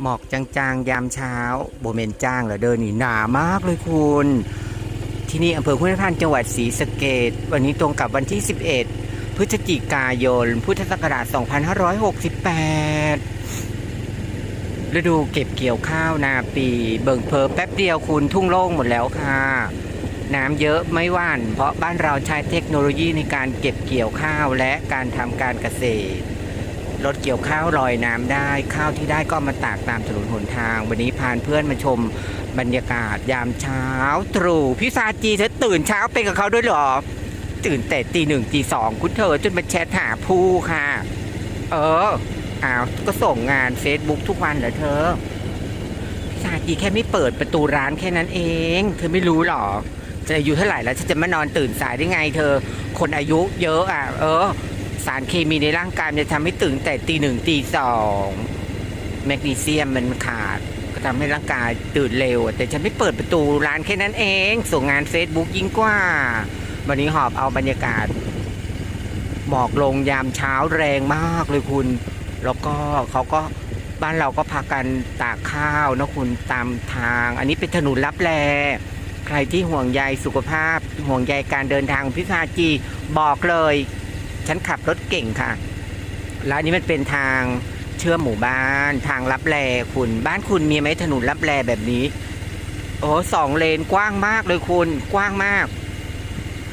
หมอกจางๆ ยามเช้าโบเมนจ้างเหรอเดินนี่หนามากเลยคุณ ที่นี่อำเภอห้วยทันจังหวัดศรีสะเกดวันนี้ตรงกับวันที่ 11 พฤศจิกายน พุทธศักราช 2568 ฤดูเก็บเกี่ยวข้าวนาปี เบิ่งเพอแป๊บเดียวคุณทุ่งโล่งหมดแล้วค่ะ น้ำเยอะไม่ว่าน เพราะบ้านเราใช้เทคโนโลยีในการเก็บเกี่ยวข้าวและการทำการเกษตร รถเกี่ยวข้าวลอยน้ำได้ ข้าวที่ได้ก็มาตากตามถนนหนทาง วันนี้พาเพื่อนมาชมบรรยากาศยามเช้าตรู่พี่ซาจีเธอตื่นเช้าไปกับเขาด้วยหรอ ตื่นแต่ตีหนึ่งตีสองคุณเธอจนมาแชทหาผู้ค่ะ เอออ้าวก็ส่งงาน Facebook ทุกวันเหรอเธอพี่ซาจีแค่ไม่เปิดประตูร้านแค่นั้นเอง เธอไม่รู้หรอจะอายุเท่าไหร่แล้วฉันจะมานอนตื่นสายได้ไง เธอ คนอายุเยอะอะ เออ สารเคมีในร่างกายจะทำให้ตื่นแต่ตีหนึ่งตีสองแมกนีเซียมมันขาด ก็ทำให้ร่างกายตื่นเร็ว แต่ฉันไม่เปิดประตูร้านแค่นั้นเอง ส่งงาน Facebook ยิ่งกว่า วันนี้หอบเอาบรรยากาศหมอกลงยามเช้าแรงมากเลยคุณ แล้วก็เขาก็บ้านเราก็พากันตากข้าวนะคุณตามทาง อันนี้เป็นถนนลับแลใครที่ห่วงใยสุขภาพ ห่วงใยการเดินทางพิพาจีบอกเลย ฉันขับรถเก่งค่ะ แล้วอันนี้มันเป็นทางเชื่อมหมู่บ้านทางลับแลคุณ บ้านคุณมีไหมถนนลับแลแบบนี้ โอ้โหสองเลนกว้างมากเลยคุณกว้างมาก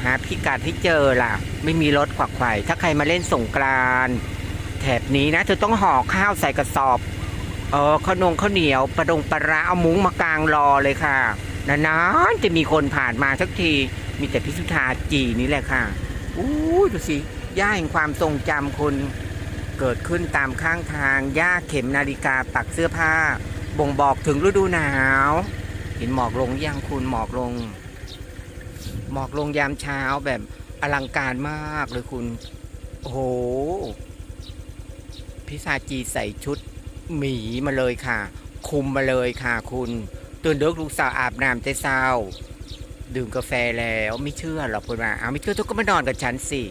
หาพิกัดให้เจอล่ะ ไม่มีรถขวักไขว่ถ้าใครมาเล่นสงกรานแถบนี้นะ เธอต้องห่อข้าวใส่กระสอบเออข้าวนงข้าวเหนียวปลาดงปลาร้าเอามุ้งมากางรอเลยค่ะนานๆจะมีคนผ่านมาสักที มีแต่พิสุทาจีนี่แหละค่ะอู้ดูสิ ย่าแห่งความทรงจำคุณเกิดขึ้นตามข้างทางย่าเข็มนาฬิกาปักเสื้อผ้า บ่งบอกถึงฤดูหนาว เห็นหมอกลงยังคุณหมอกลง หมอกลงยามเช้าแบบอลังการมากเลยคุณ โอ้โห พิซาจีใส่ชุดหมีมาเลยค่ะ คุมมาเลยค่ะคุณตื่นเด็กลูกสาวอาบน้ำแต่เช้า ดื่มกาแฟแล้วไม่เชื่อหรอกคุณว่าเอาไม่เชื่อทุกก็มานอนกับฉันสิ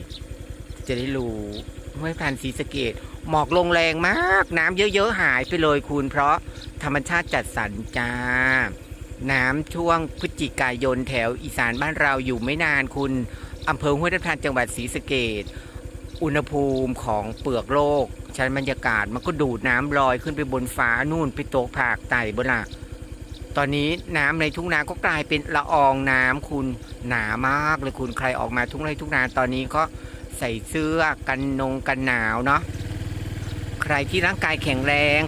จะได้รู้ไม่ผ่านสีสะเกตหมอกลงแรงมาก น้ำเยอะๆหายไปเลยคุณ เพราะธรรมชาติจัดสรรจ้า น้ำช่วงพฤศจิกายนแถวอีสานบ้านเราอยู่ไม่นานคุณอำเภอห้วยทับทันจังหวัดศรีสะเกดอุณหภูมิของเปลือกโลกชั้นบรรยากาศมันก็ดูดน้ำลอยขึ้นไปบนฟ้านู่นไปตกผากไต่บนหลัก ตอนนี้น้ำในทุ่งนาก็กลายเป็นละอองน้ำคุณหนามากเลยคุณใครออกมาทุ่งไร่ทุ่งนาตอนนี้ก็ใส่เสื้อกันนงกันหนาวเนาะใครที่ร่างกายแข็งแรง